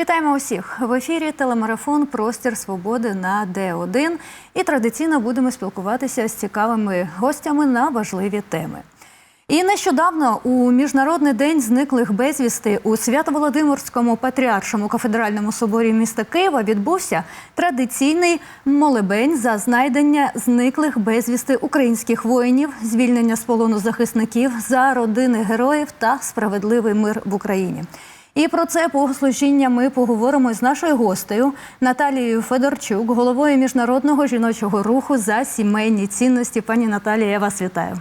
Вітаємо усіх в ефірі. Телемарафон Простір Свободи на Д1. І традиційно будемо спілкуватися з цікавими гостями на важливі теми. І нещодавно у міжнародний день зниклих безвісти у Свято-Володимирському патріаршому кафедральному соборі міста Києва відбувся традиційний молебень за знайдення зниклих безвісти українських воїнів, звільнення з полону захисників за родини героїв та справедливий мир в Україні. І про це богослужіння ми поговоримо з нашою гостею Наталією Федорчук, головою міжнародного жіночого руху за сімейні цінності. Пані Наталія, я вас вітаю.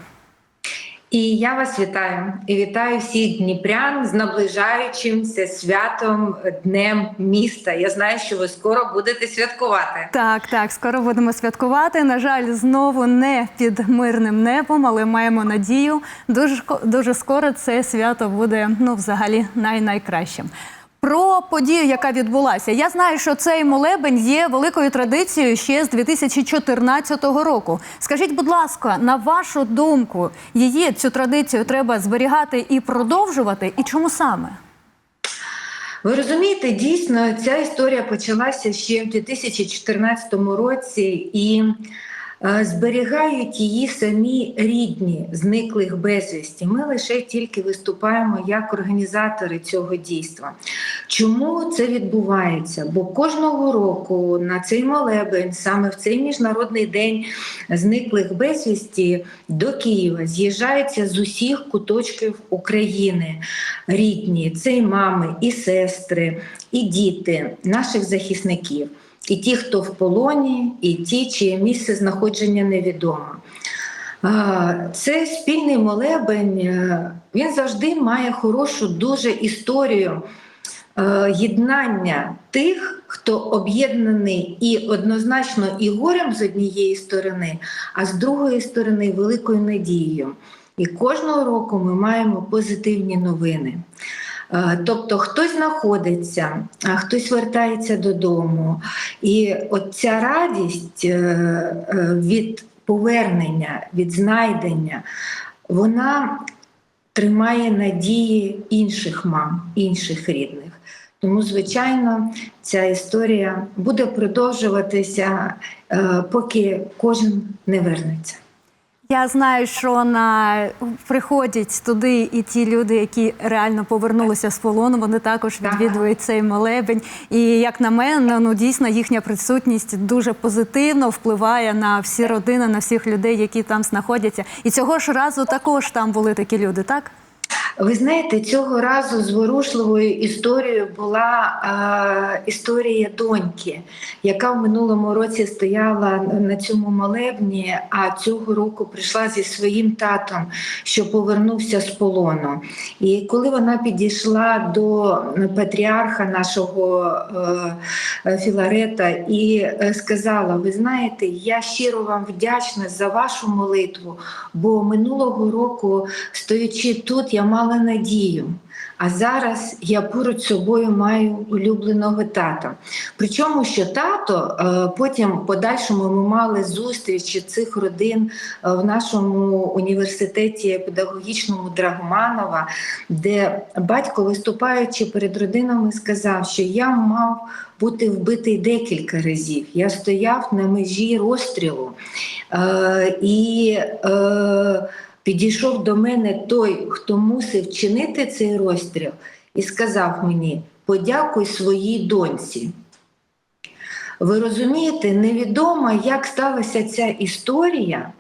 І я вас вітаю і вітаю всіх дніпрян з наближаючимся святом Днем міста. Я знаю, що ви скоро будете святкувати. Так, так, скоро будемо святкувати. На жаль, знову не під мирним небом, але маємо надію. Дуже дуже скоро це свято буде ну, взагалі най-найкращим. Про подію, яка відбулася, я знаю, що цей молебень є великою традицією ще з 2014 року. Скажіть, будь ласка, на вашу думку, її цю традицію треба зберігати і продовжувати? І чому саме? Ви розумієте, дійсно ця історія почалася ще в 2014 році і. Зберігають її самі рідні зниклих безвісті. Ми лише тільки виступаємо як організатори цього дійства. Чому це відбувається? Бо кожного року на цей молебень, саме в цей міжнародний день зниклих безвісті до Києва з'їжджаються з усіх куточків України рідні. Це і мами, і сестри, і діти наших захисників. І ті, хто в полоні, і ті, чиє місце знаходження невідомо. Це спільний молебень, він завжди має хорошу дуже історію єднання тих, хто об'єднаний і однозначно і горем з однієї сторони, а з другої сторони великою надією. І кожного року ми маємо позитивні новини. Тобто хтось знаходиться, а хтось вертається додому. І от ця радість від повернення, від знайдення, вона тримає надії інших мам, інших рідних. Тому, звичайно, ця історія буде продовжуватися, поки кожен не вернеться. Я знаю, що на приходять туди і ті люди, які реально повернулися з полону. Вони також відвідують цей молебень. І як на мене, ну дійсно їхня присутність дуже позитивно впливає на всі родини, на всіх людей, які там знаходяться. І цього ж разу також там були такі люди, так? Ви знаєте, цього разу зворушливою історією була е, історія доньки, яка в минулому році стояла на цьому молебні, а цього року прийшла зі своїм татом, що повернувся з полону. І коли вона підійшла до патріарха нашого е, Філарета і сказала: Ви знаєте, я щиро вам вдячна за вашу молитву, бо минулого року, стоячи тут, я мала надію. А зараз я поруч собою маю улюбленого тата. Причому, що тато потім в подальшому ми мали зустрічі цих родин в нашому університеті педагогічному Драгоманова, де батько, виступаючи перед родинами, сказав, що я мав бути вбитий декілька разів. Я стояв на межі розстрілу. І Підійшов до мене той, хто мусив чинити цей розстріл, і сказав мені: подякуй своїй доньці. Ви розумієте, невідомо, як сталася ця історія,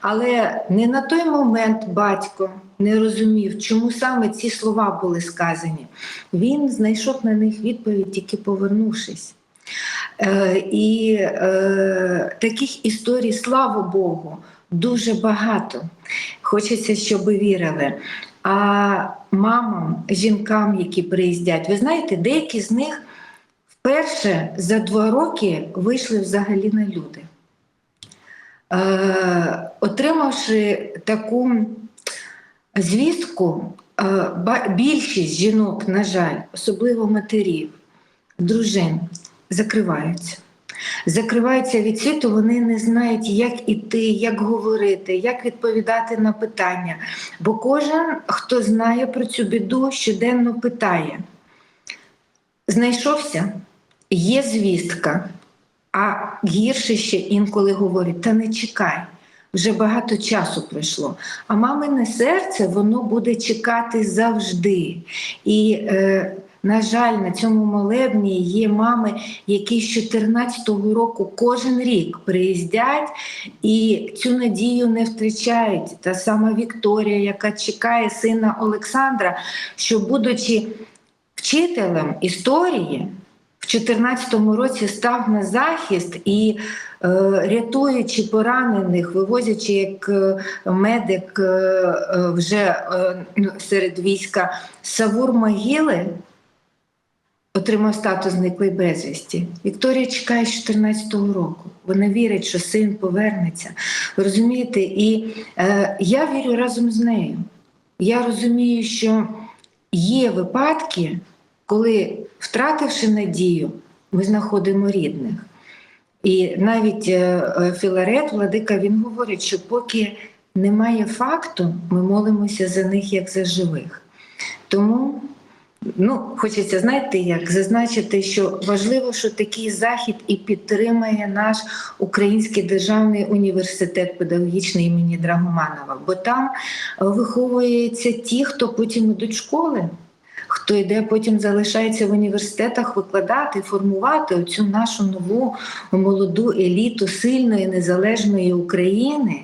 але не на той момент батько не розумів, чому саме ці слова були сказані. Він знайшов на них відповідь, тільки повернувшись. Е, І е, таких історій, слава Богу, дуже багато. Хочеться, щоб вірили. А мамам, жінкам, які приїздять, ви знаєте, деякі з них вперше за два роки вийшли взагалі на люди. Е, Отримавши таку звістку, е, більшість жінок, на жаль, особливо матерів, дружин, закриваються закриваються від світу, вони не знають, як іти, як говорити, як відповідати на питання. Бо кожен, хто знає про цю біду, щоденно питає. знайшовся, є звістка, а гірше ще інколи говорять: та не чекай. Вже багато часу пройшло. А мамине серце воно буде чекати завжди. І, е, на жаль, на цьому молебні є мами, які з 14-го року кожен рік приїздять і цю надію не втрачають. Та сама Вікторія, яка чекає сина Олександра, що, будучи вчителем історії, в 14-му році став на захист і е, рятуючи поранених, вивозячи як е, медик е, е, вже е, серед війська Савур Могили, отримав статус зниклий безвісті. Вікторія чекає з 14-го року. Вона вірить, що син повернеться. Ви розумієте? І е, я вірю разом з нею. Я розумію, що є випадки, коли, втративши надію, ми знаходимо рідних. І навіть е, е, Філарет, владика, він говорить, що поки немає факту, ми молимося за них як за живих. Тому ну, хочеться, знаєте, як зазначити, що важливо, що такий захід і підтримує наш Український державний університет педагогічний імені Драгоманова, бо там виховуються ті, хто потім ідуть в школи хто йде потім залишається в університетах викладати, формувати цю нашу нову молоду еліту сильної незалежної України.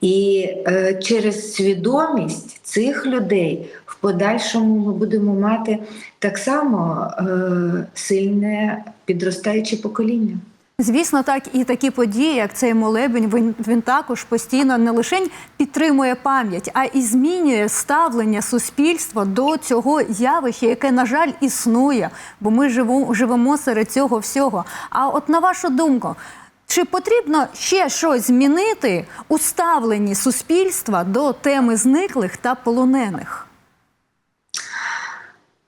І е, через свідомість цих людей подальшому ми будемо мати так само е, сильне підростаюче покоління. Звісно, так і такі події, як цей молебень, він, він також постійно не лише підтримує пам'ять, а і змінює ставлення суспільства до цього явища, яке, на жаль, існує, бо ми живемо, живемо серед цього всього. А от на вашу думку, чи потрібно ще щось змінити у ставленні суспільства до теми зниклих та полонених?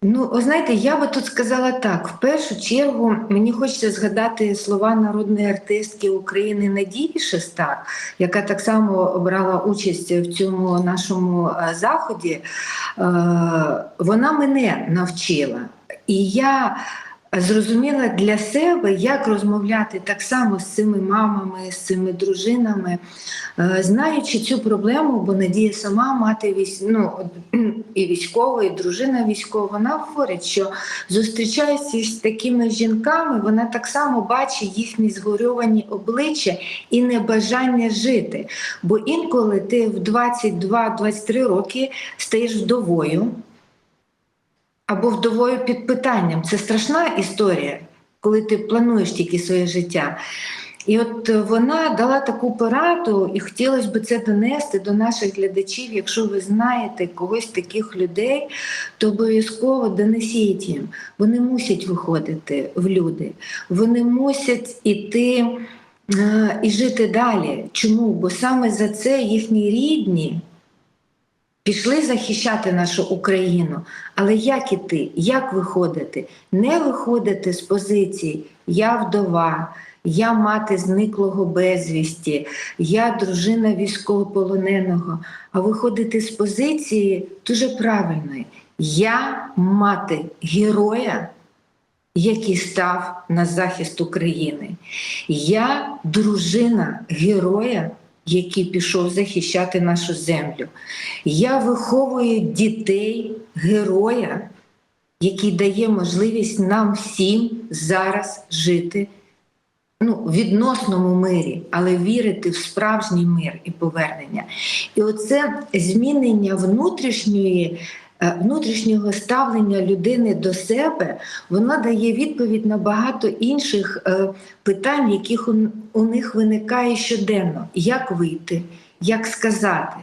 Ну, знаєте, я би тут сказала так: в першу чергу мені хочеться згадати слова народної артистки України Надії Шестак, яка так само брала участь в цьому нашому е, заході. Е, Вона мене навчила. І я зрозуміла для себе, як розмовляти так само з цими мамами, з цими дружинами, е, знаючи цю проблему, бо Надія сама мати військ... ну, і військова, і дружина військова, вона говорить, що зустрічаючись з такими жінками, вона так само бачить їхні згорьовані обличчя і небажання жити. Бо інколи ти в 22-23 роки стаєш вдовою або вдовою під питанням. Це страшна історія, коли ти плануєш тільки своє життя. І от вона дала таку пораду, і хотілося б це донести до наших глядачів. Якщо ви знаєте когось таких людей, то обов'язково донесіть їм. Вони мусять виходити в люди, вони мусять іти е, і жити далі. Чому? Бо саме за це їхні рідні пішли захищати нашу Україну. Але як іти? Як виходити? Не виходити з позиції Я вдова, я мати зниклого безвісті, я дружина військовополоненого, а виходити з позиції дуже правильної. Я мати героя, який став на захист України. Я дружина героя, який пішов захищати нашу землю. Я виховую дітей героя, який дає можливість нам всім зараз жити ну, в відносному мирі, але вірити в справжній мир і повернення. І оце змінення внутрішньої. Е, Внутрішнього ставлення людини до себе вона дає відповідь на багато інших е, питань, яких у, у них виникає щоденно: як вийти, як сказати,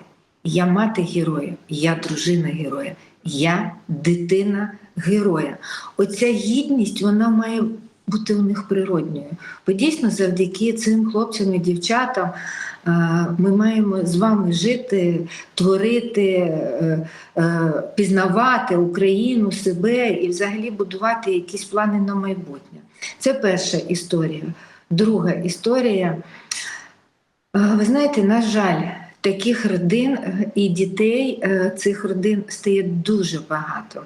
я мати героя, я дружина героя, я дитина героя. Оця гідність вона має бути у них природньою. Бо дійсно, завдяки цим хлопцям і дівчатам е, ми маємо з вами жити, творити, е, е, пізнавати Україну, себе і взагалі будувати якісь плани на майбутнє. Це перша історія. Друга історія. Ви знаєте, на жаль, таких родин е, і дітей е, цих родин стає дуже багато.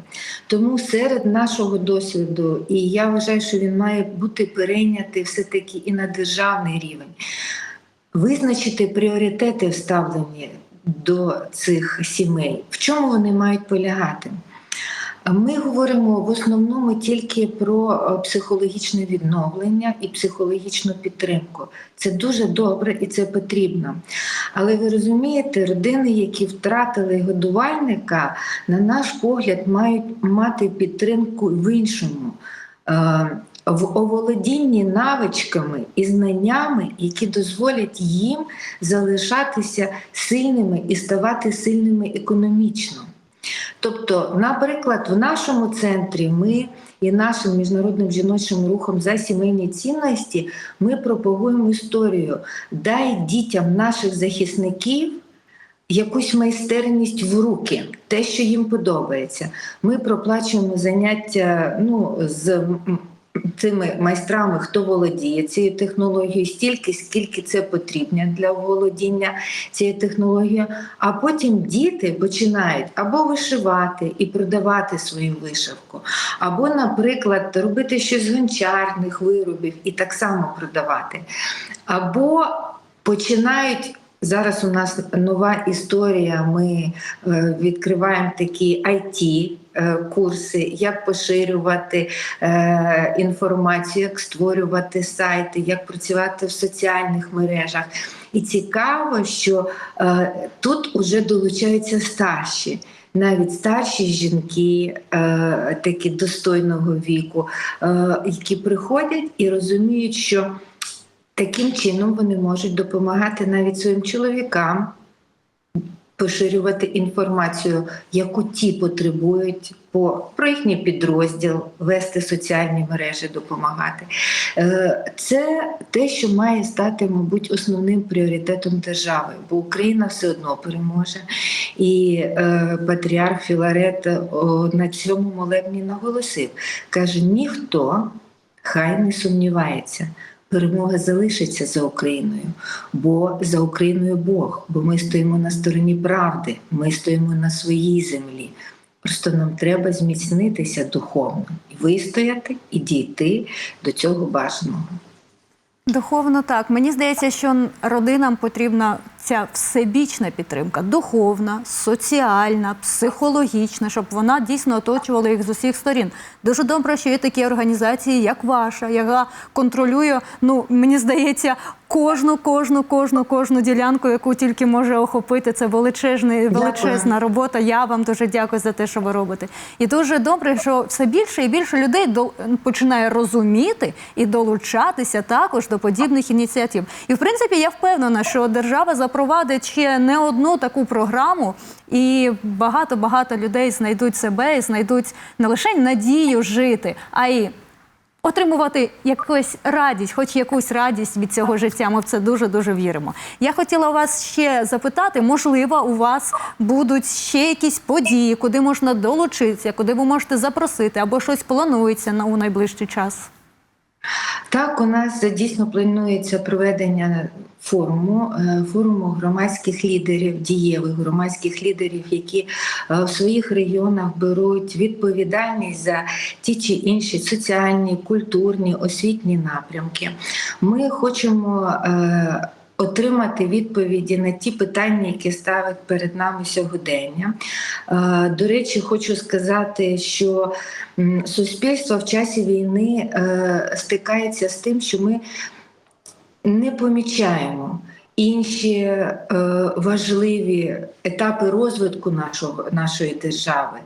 Тому серед нашого досвіду, і я вважаю, що він має бути перейнятий все-таки і на державний рівень, визначити пріоритети вставлені до цих сімей. В чому вони мають полягати? Ми говоримо в основному тільки про е, психологічне відновлення і психологічну підтримку. Це дуже добре і це потрібно. Але ви розумієте, родини, які втратили годувальника, на наш погляд, мають мати підтримку в іншому. Е, В оволодінні навичками і знаннями, які дозволять їм залишатися сильними і ставати сильними економічно. Тобто, наприклад, в нашому центрі ми і нашим міжнародним жіночим рухом за сімейні цінності ми пропагуємо історію. Дай дітям наших захисників якусь майстерність в руки, те, що їм подобається. Ми проплачуємо заняття ну, з цими майстрами, хто володіє цією технологією, стільки, скільки це потрібно для володіння цією технологією. А потім діти починають або вишивати і продавати свою вишивку, або, наприклад, робити щось з гончарних виробів і так само продавати. Або починають. Зараз у нас нова історія. Ми е, відкриваємо такі it е, курси, як поширювати е, інформацію, як створювати сайти, як працювати в соціальних мережах. І цікаво, що тут вже долучаються старші. Навіть старші жінки, такі достойного віку, які приходять і розуміють, що таким чином вони можуть допомагати навіть своїм чоловікам поширювати інформацію, яку ті потребують по про їхній підрозділ, вести соціальні мережі, допомагати. Е, Це те, що має стати, мабуть, основним пріоритетом держави, бо Україна все одно переможе. І е, патріарх Філарет на цьому молебні наголосив: каже: ніхто хай не сумнівається. Перемога залишиться за Україною, бо за Україною Бог, бо ми стоїмо на стороні правди, ми стоїмо на своїй землі. Просто нам треба зміцнитися духовно і вистояти і дійти до цього бажаного. Духовно так. Мені здається, що родинам потрібна ця всебічна підтримка, духовна, соціальна, психологічна, щоб вона дійсно оточувала їх з усіх сторін. Дуже добре, що є такі організації, як ваша, яка контролює, ну мені здається, кожну, кожну, кожну, кожну ділянку, яку тільки може охопити. Це величезний, Дякую. величезна робота. Я вам дуже дякую за те, що ви робите. І дуже добре, що все більше і більше людей до починає розуміти і долучатися також до подібних ініціатив. І в принципі, я впевнена, що держава запровадить ще не одну таку програму, і багато багато людей знайдуть себе і знайдуть не лише надію жити, а й отримувати якусь радість, хоч якусь радість від цього життя. Ми в це дуже дуже віримо. Я хотіла вас ще запитати, можливо, у вас будуть ще якісь події, куди можна долучитися, куди ви можете запросити, або щось планується на у найближчий час. Так, у нас дійсно планується проведення форуму, е, форуму громадських лідерів, дієвих громадських лідерів, які е, в своїх регіонах беруть відповідальність за ті чи інші соціальні, культурні, освітні напрямки. Ми хочемо. Отримати відповіді на ті питання, які ставить перед нами сьогодення. Е, До речі, хочу сказати, що суспільство в часі війни е, стикається з тим, що ми не помічаємо інші е, важливі етапи розвитку нашого, нашої держави.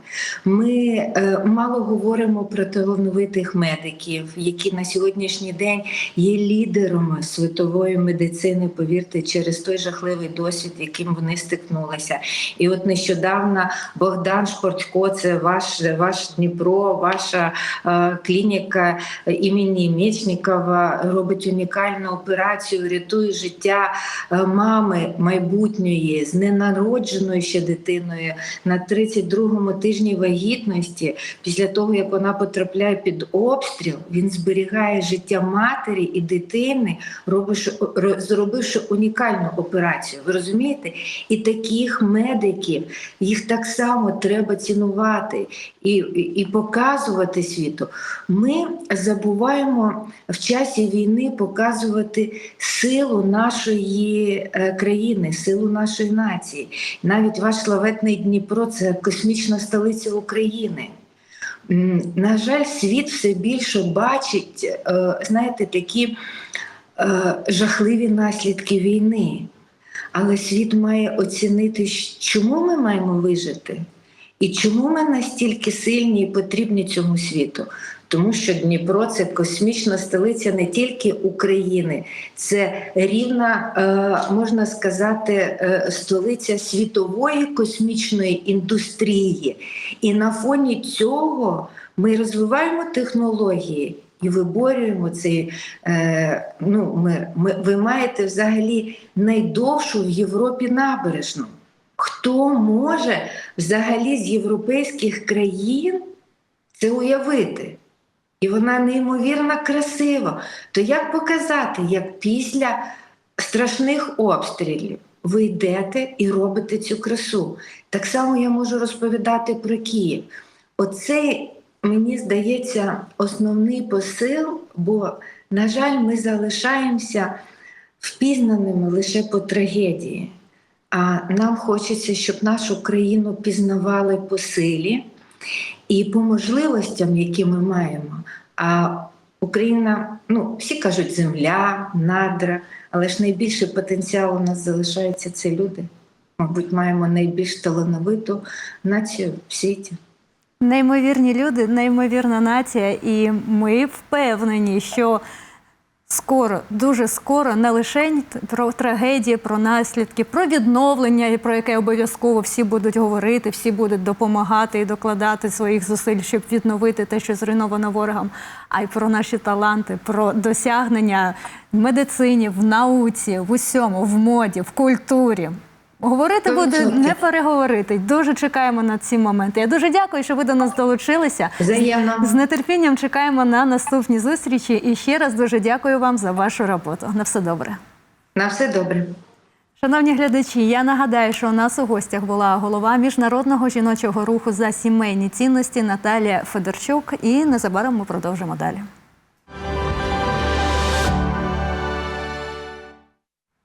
Ми е, мало говоримо про талановитих медиків, які на сьогоднішній день є лідерами світової медицини, повірте, через той жахливий досвід, яким вони стикнулися. І от нещодавно Богдан Шпортько, це ваш, ваш Дніпро, ваша е, клініка імені Мечникова робить унікальну операцію, рятує життя мами майбутньої з ненародженою ще дитиною на 32-му тижні вагітності, після того як вона потрапляє під обстріл, він зберігає життя матері і дитини, робивши, зробивши унікальну операцію. Ви розумієте? І таких медиків їх так само треба цінувати і, і, і показувати світу. Ми забуваємо в часі війни показувати силу нашої е, країни, силу нашої нації. Навіть ваш славетний Дніпро це космічна столиця України. На жаль, світ все більше бачить, е, знаєте, такі е, жахливі наслідки війни. Але світ має оцінити, чому ми маємо вижити, і чому ми настільки сильні і потрібні цьому світу. Тому що Дніпро це космічна столиця не тільки України, це рівна, е, можна сказати, е, столиця світової космічної індустрії. І на фоні цього ми розвиваємо технології і виборюємо цей. Е, ну, ми, ми, ви маєте взагалі найдовшу в Європі набережну. Хто може взагалі з європейських країн це уявити? І вона неймовірно красива. То як показати, як після страшних обстрілів ви йдете і робите цю красу? Так само я можу розповідати про Київ. Оцей, мені здається, основний посил, бо, на жаль, ми залишаємося впізнаними лише по трагедії. А нам хочеться, щоб нашу країну пізнавали по силі і по можливостям, які ми маємо. А Україна, ну всі кажуть, земля, надра, але ж найбільший потенціал у нас залишається це люди. Мабуть, маємо найбільш талановиту націю в світі. Неймовірні люди, неймовірна нація, і ми впевнені, що скоро, дуже скоро, не лише про трагедії, про наслідки, про відновлення, про яке обов'язково всі будуть говорити, всі будуть допомагати і докладати своїх зусиль, щоб відновити те, що зруйновано ворогом, а й про наші таланти, про досягнення в медицині, в науці, в усьому, в моді, в культурі. Говорити буде не переговорити. Дуже чекаємо на ці моменти. Я дуже дякую, що ви до нас долучилися. Взаємно. З нетерпінням чекаємо на наступні зустрічі. І ще раз дуже дякую вам за вашу роботу. На все добре. На все добре. Шановні глядачі, я нагадаю, що у нас у гостях була голова міжнародного жіночого руху за сімейні цінності Наталія Федорчук. І незабаром ми продовжимо далі.